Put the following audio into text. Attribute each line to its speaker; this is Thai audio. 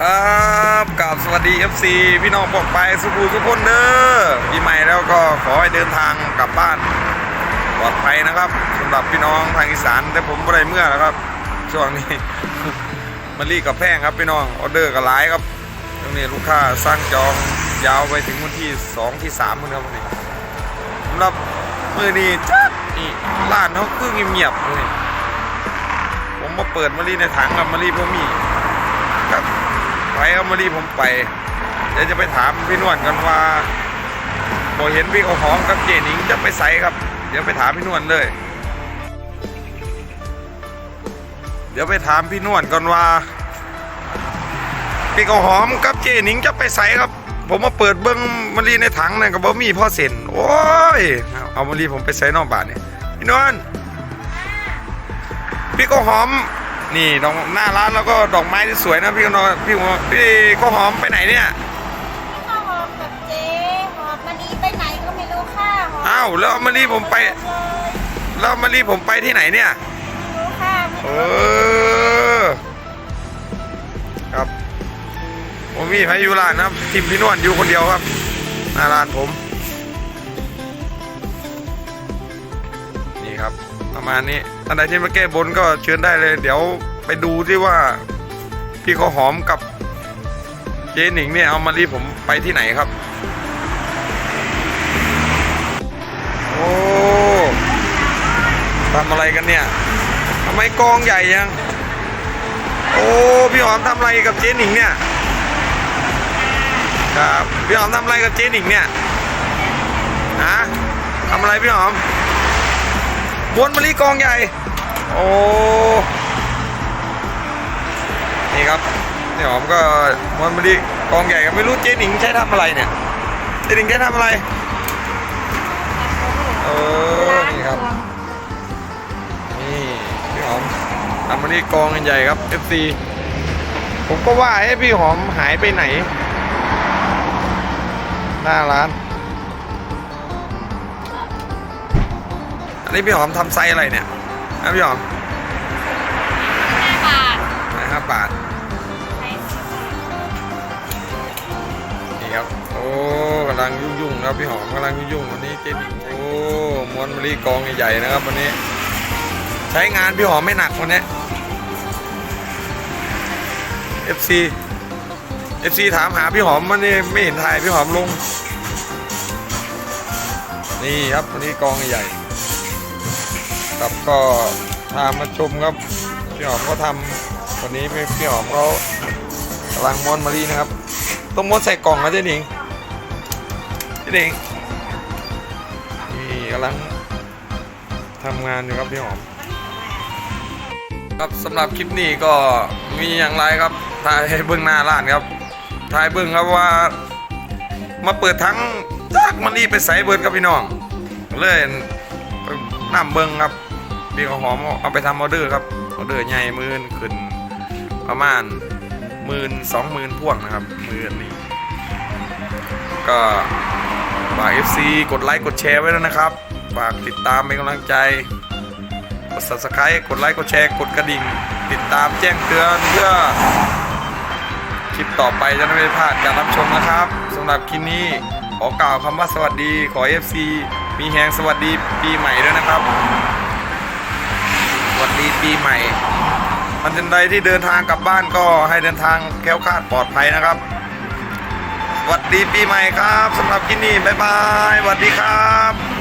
Speaker 1: ครับกับสวัสดี FC พี่น้องบอกไปสุภูทุกคนเด้อปีใหม่แล้วก็ขอให้เดินทางกลับบ้านปลอดภัยนะครับสำหรับพี่น้องทางอีสานแต่ผมไม่ได้เมื่อแล้วครับ ช่วงนี้มันรีกับแพงครับพี่น้องออเดอร์ก็หลายครับช่วงนี้ลูกค้าสร้างจองยาวไปถึงวันที่ 2 ที่3มื้อครับวันนี้สำหรับมือนี้จัดนี่ร้านเขาคือเงียบๆเลยผมมาเปิดมารีในถังกับมารีพ่อมี ไปเอามารีผมไป เดี๋ยวจะไปถามพี่นวลกันว่าบอเห็นพี่เขาหอมกับเจหนิงจะไปใส่ครับ เดี๋ยวไปถามพี่นวลเลย เดี๋ยวไปถามพี่นวลก่อนว่าพี่เขาหอมกับเจหนิงจะไปใส่ครับ ผมมาเปิดเบิ้งมารีในถังนั่นกับบะมี่พ่อเซ็นโอ้ยเอามารีผมไปใส่นอกบ้านนี่พี่นวลพี่เขาหอม นี่ดอกหน้าร้านแล้วก็ดอกไม้ที่สวยนะพี่ก็นอนพี่หัวพี่ก็หอมไปไหนเนี่ย
Speaker 2: ข้าวหอมกับเจ๊หอมมันนี้ไปไหนก็ไม่รู้ค่ะหอม
Speaker 1: อ้าวแล้วเอามารีผมไป
Speaker 2: เลย
Speaker 1: แล้วเอามารีผมไปที่ไหนเนี่ย
Speaker 2: ไม่รู้ค่ะไม่
Speaker 1: เอ
Speaker 2: รู้
Speaker 1: อครับผมมีพายุร้านนะครับทีมพี่นวลอยู่คนเดียวครับหน้าร้านผม นี่ครับ ประมาณนี้ ท่านใดที่มาแก้บนก็เชิญได้เลย เดี๋ยวไปดูที่ว่าพี่เขาหอมกับเจ๊หนิงเนี่ยเอามารีผมไปที่ไหนครับ โอ้ทำอะไรกันเนี่ยทำไมกองใหญ่ยัง โอ้พี่หอมทำอะไรกับเจ๊หนิงเนี่ยครับพี่หอมทำอะไรกับเจ๊หนิงเนี่ยฮะทำอะไรพี่หอม บวนมะลิกองใหญ่ โอ้ นี่ครับพี่หอมก็บวนมะลิกองใหญ่ก็ไม่รู้เจ๊หนิงใช้ทำอะไรเนี่ย เจ๊หนิงใช้ทำอะไร เออ นี่ครับ นี่พี่หอมทำมานี่กองใหญ่ครับ FC ผมก็ว่าให้พี่หอมหายไปไหน หน้าร้าน นนี้พี่หอมทำไซส์อะไรเนี่ยนะพี่หอม
Speaker 2: ห้าบาท
Speaker 1: ไม้ห้าบาทนี่ครับโอ้กำลังยุ่งๆนะครับพี่หอมกำลังยุ่งๆวันนี้เจนิงโอ้ม้วนมะลิกองใหญ่ๆนะครับวันนี้ ใช้งานพี่หอมไม่หนักวันนี้ FC FC ถามหาพี่หอมมันนี่ไม่เห็นถ่ายพี่หอมลง นี่ครับวันนี้กองใหญ่ ครับก็พามาชมครับพี่หอมก็ทำวันนี้พี่หอมเขากำลังม้วนมะลินะครับ ต้องม้วนใส่กล่องนะเจ๊หนิงเจ๊หนิงนี่กำลังทำงานอยู่ครับพี่หอม ครับสำหรับคลิปนี้ก็มีอย่างไรครับถ่ายเบื้องหน้าร้านครับถ่ายเบื้องครับว่า มาเปิดทั้งจากมารีไปใส่เบิร์ดครับพี่น้องเลยนำเบิ้งครับ พี่เขาหอมเอาไปทำออเดอร์ครับออเดอร์ใหญ่หมื่นขึ้นประมาณหมื่นสองหมื่นพ่วงนะครับหมื่นนี้ก็ฝาก FC กดไลค์กดแชร์ไว้แล้วนะครับฝากติดตามเป็นกำลังใจกด subscribe กดไลค์กดแชร์กดกระดิ่ง ติดตามแจ้งเตือนเพื่อคลิปต่อไปจะไม่พลาดการรับชมนะครับสำหรับคลิปนี้ขอกล่าวคำว่าสวัสดีขอ FC มีแหงสวัสดีปีใหม่ด้วยนะครับ ปีใหม่ มันเป็นใดที่เดินทางกลับบ้านก็ให้เดินทางแคล้วคลาดปลอดภัยนะครับสวัสดีปีใหม่ครับสำหรับที่นี่บ๊ายบายสวัสดีครับ